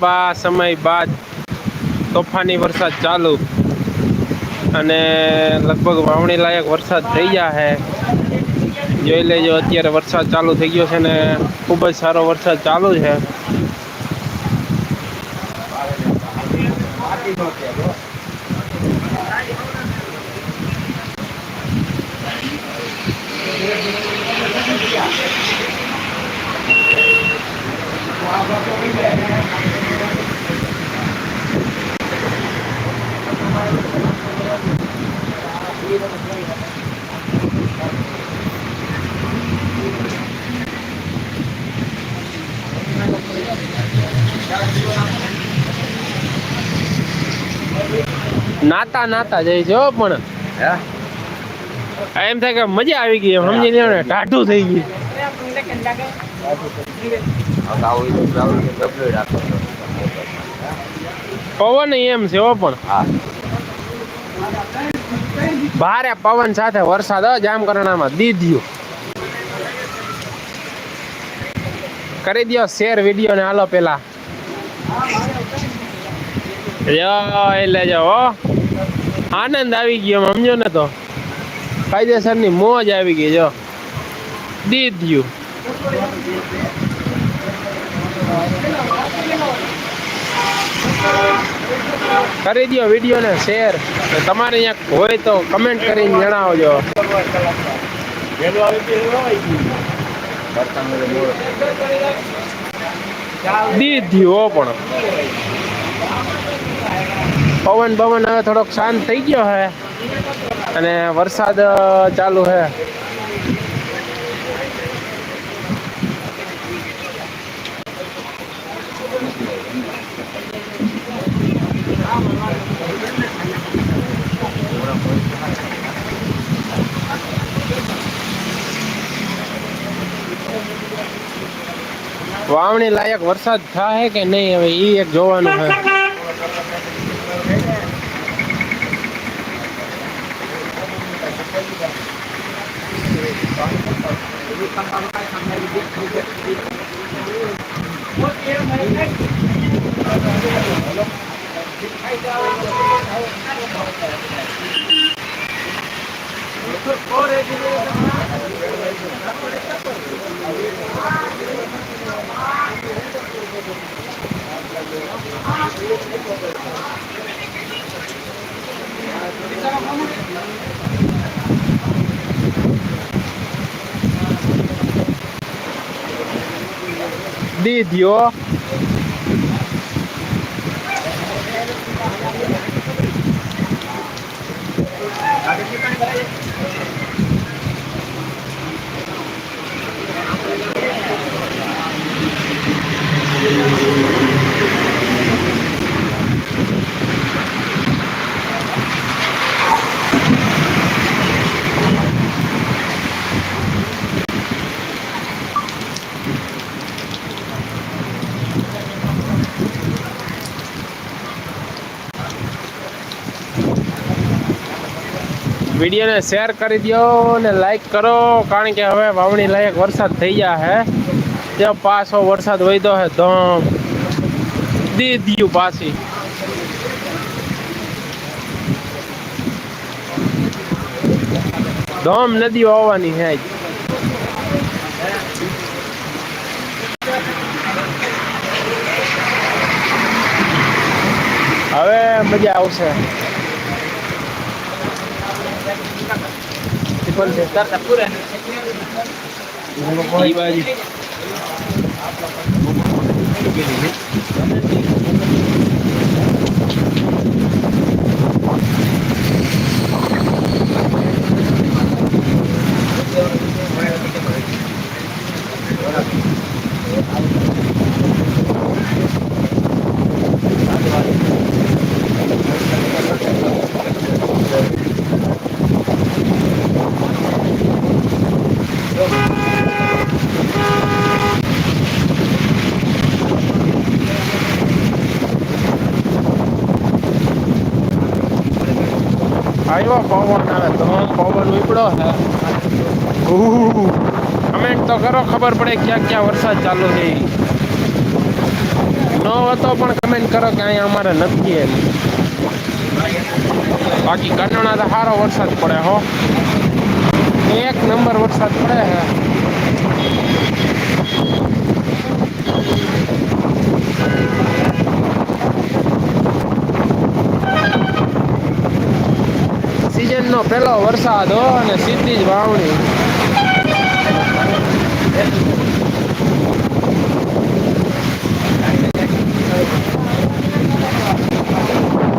લાંબા સમય બાદ તોફાની વરસાદ ચાલુ અને લગભગ વાવણી લાયક વરસાદ થઈ ગયા છે. જોઈ લેજો, અત્યારે વરસાદ ચાલુ થઈ ગયો છે ને ખૂબ જ સારો વરસાદ ચાલુ છે. નાતા નાતા છે હો પણ. એમ થાય કે મજા આવી ગઈ સમજી લે ને ટાઢું થઈ ગયું. પવન એમ છે પણ. હા. ભારે પવન સાથે વરસાદ જામ જામકરણામાં દીધ્યું કરી દો શેર વીડિયો ને હાલો પેલા. એટલે જો આનંદ આવી ગયો સમજો ને તો. કાયદેસરની મોજ આવી ગઈ, જો. દીધ્યું કરી દો વીડિયો ને શેર. તમારે અહીંયા હોય તો કમેન્ટ કરીને જણાવજો. હો પણ. પવન પવન હવે થોડોક શાંત થઈ ગયો હે. અને વરસાદ ચાલુ હે. વાવણી લાયક વરસાદ થાય કે નહીં હવે ઈ એક જોવાનું હે દીધ્યો વિડીયોને શેર કરી દો અને લાઈક કરો, કારણ કે હવે વાવણી લાયક વરસાદ થઈ ગયા હે. જે પાછો વરસાદ વધ્યો હે, ધમ. દીયું પાછી. ધમ નદીઓ આવવાની છે હવે મજા આવશે. contestar, te apuran. Ahí va allí. Thank you. આવ્યો પવન આવે તમામ પવન ઉપડો હે. કમેન્ટ તો કરો ખબર પડે ક્યાં ક્યાં વરસાદ ચાલુ છે. ન હતો પણ કમેન્ટ કરો કે અહીંયા અમારે નથી એમ. બાકી કન્નડા તો સારો વરસાદ પડે હો. એક નંબર વરસાદ પડે છે પેલો વરસાદ હો અને સીધી જ વાવણી Thank you.